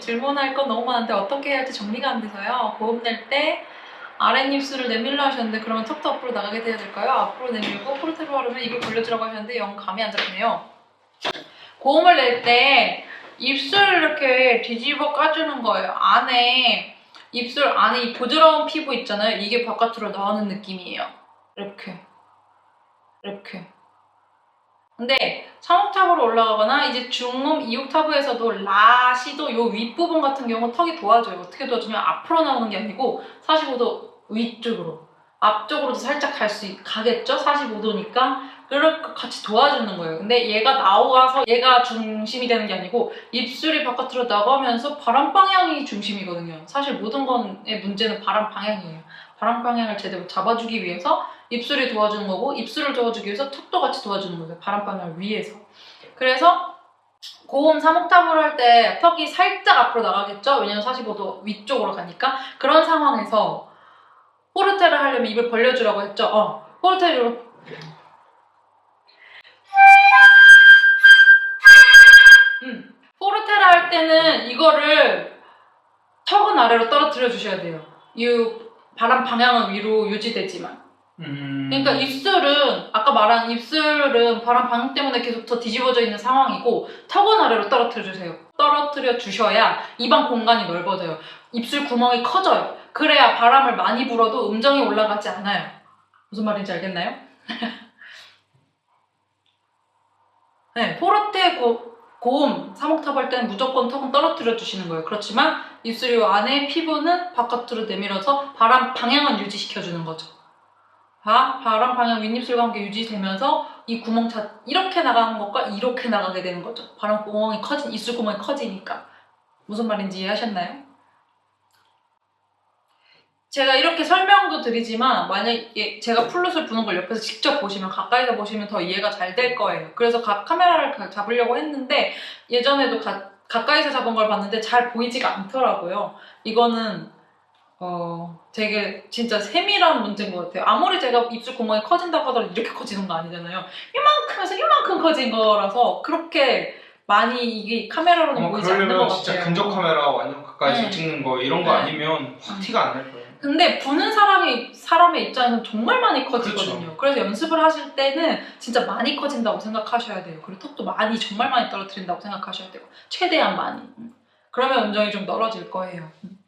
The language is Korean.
질문할 건 너무 많은데 어떻게 해야 할지 정리가 안 돼서요. 고음 낼 때 아랫입술을 내밀려 하셨는데 그러면 턱도 앞으로 나가게 돼야 될까요? 앞으로 내밀고 포르테로 하려면 입을 벌려주라고 하셨는데 영 감이 안 잡히네요. 고음을 낼 때 입술을 이렇게 뒤집어 까주는 거예요. 안에 입술 안에 이 부드러운 피부 있잖아요. 이게 바깥으로 나오는 느낌이에요. 이렇게 이렇게. 근데 3옥탑으로 올라가거나 이제 중음 2옥타브에서도 라, 시도 요 윗부분 같은 경우 턱이 도와줘요. 어떻게 도와주면 앞으로 나오는 게 아니고 45도 위쪽으로 앞쪽으로도 살짝 갈 수 가겠죠? 45도니까 그렇게 같이 도와주는 거예요. 근데 얘가 나와서 얘가 중심이 되는 게 아니고 입술이 바깥으로 나가면서 바람 방향이 중심이거든요. 사실 모든 건의 문제는 바람 방향이에요. 바람 방향을 제대로 잡아주기 위해서 입술이 도와주는 거고 입술을 도와주기 위해서 턱도 같이 도와주는 거예요. 바람 방향을 위해서. 그래서 고음 3옥탑으로 할때 턱이 살짝 앞으로 나가겠죠? 왜냐면 45도 위쪽으로 가니까 그런 상황에서 포르테를 하려면 입을 벌려주라고 했죠? 어, 포르테를 음, 포르테를 할 때는 이거를 턱은 아래로 떨어뜨려 주셔야 돼요. 이 바람 방향은 위로 유지되지만. 음. 그러니까 입술은 아까 말한 입술은 바람 방향 때문에 계속 더 뒤집어져 있는 상황이고 턱은 아래로 떨어뜨려 주세요. 떨어뜨려 주셔야 입안 공간이 넓어져요. 입술 구멍이 커져요. 그래야 바람을 많이 불어도 음정이 올라가지 않아요. 무슨 말인지 알겠나요? 네, 포르테 고, 고음 3옥탑 할 때는 무조건 턱은 떨어뜨려 주시는 거예요. 그렇지만 입술 요 안에 피부는 바깥으로 내밀어서 바람 방향은 유지시켜 주는 거죠. 바, 바람 방향 윗입술과 함께 유지되면서 이 구멍 자 이렇게 나가는 것과 이렇게 나가게 되는 거죠. 바람 구멍이 커진 입술 구멍이 커지니까 무슨 말인지 이해하셨나요? 제가 이렇게 설명도 드리지만 만약에 제가 플룻을 부는 걸 옆에서 직접 보시면 가까이서 보시면 더 이해가 잘 될 거예요. 그래서 가- 카메라를 가- 잡으려고 했는데 예전에도 가, 가까이서 잡은 걸 봤는데 잘 보이지가 않더라고요. 이거는 어 되게 진짜 세밀한 문제인 것 같아요. 아무리 제가 입술 구멍이 커진다고 하더라도 이렇게 커지는 거 아니잖아요. 이만큼에서 이만큼 커진 거라서 그렇게 많이 이게 카메라로는 아마 보이지 않는 것 같아요. 진짜 근접 카메라 완전 가까이서 네. 찍는 거 이런 거 네. 아니면 확 음. 티가 안 날 거예요. 근데 부는 사람이 사람의 입장에서는 정말 많이 커지거든요. 그렇죠. 그래서 연습을 하실 때는 진짜 많이 커진다고 생각하셔야 돼요. 그리고 턱도 많이 정말 많이 떨어뜨린다고 생각하셔야 되고 최대한 많이. 음. 그러면 음정이 좀 떨어질 거예요. 음.